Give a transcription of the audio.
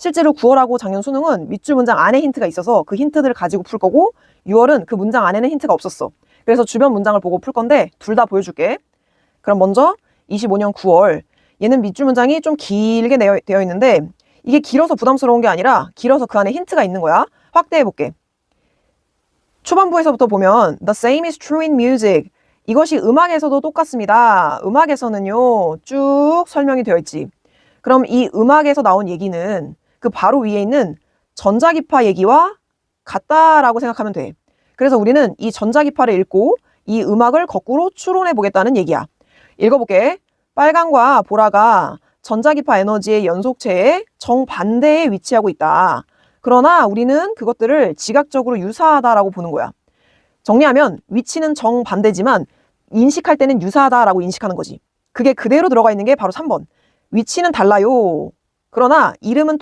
실제로 9월하고 작년 수능은 밑줄 문장 안에 힌트가 있어서 그 힌트들을 가지고 풀 거고 6월은 그 문장 안에는 힌트가 없었어. 그래서 주변 문장을 보고 풀 건데 둘 다 보여줄게. 그럼 먼저 25년 9월 얘는 밑줄 문장이 좀 길게 되어 있는데 이게 길어서 부담스러운 게 아니라 길어서 그 안에 힌트가 있는 거야. 확대해 볼게. 초반부에서부터 보면 The same is true in music. 이것이 음악에서도 똑같습니다. 음악에서는요, 쭉 설명이 되어 있지. 그럼 이 음악에서 나온 얘기는 그 바로 위에 있는 전자기파 얘기와 같다라고 생각하면 돼. 그래서 우리는 이 전자기파를 읽고 이 음악을 거꾸로 추론해 보겠다는 얘기야. 읽어볼게. 빨강과 보라가 전자기파 에너지의 연속체의 정반대에 위치하고 있다. 그러나 우리는 그것들을 지각적으로 유사하다라고 보는 거야. 정리하면 위치는 정반대지만 인식할 때는 유사하다라고 인식하는 거지. 그게 그대로 들어가 있는 게 바로 3번. 위치는 달라요. 그러나 이름은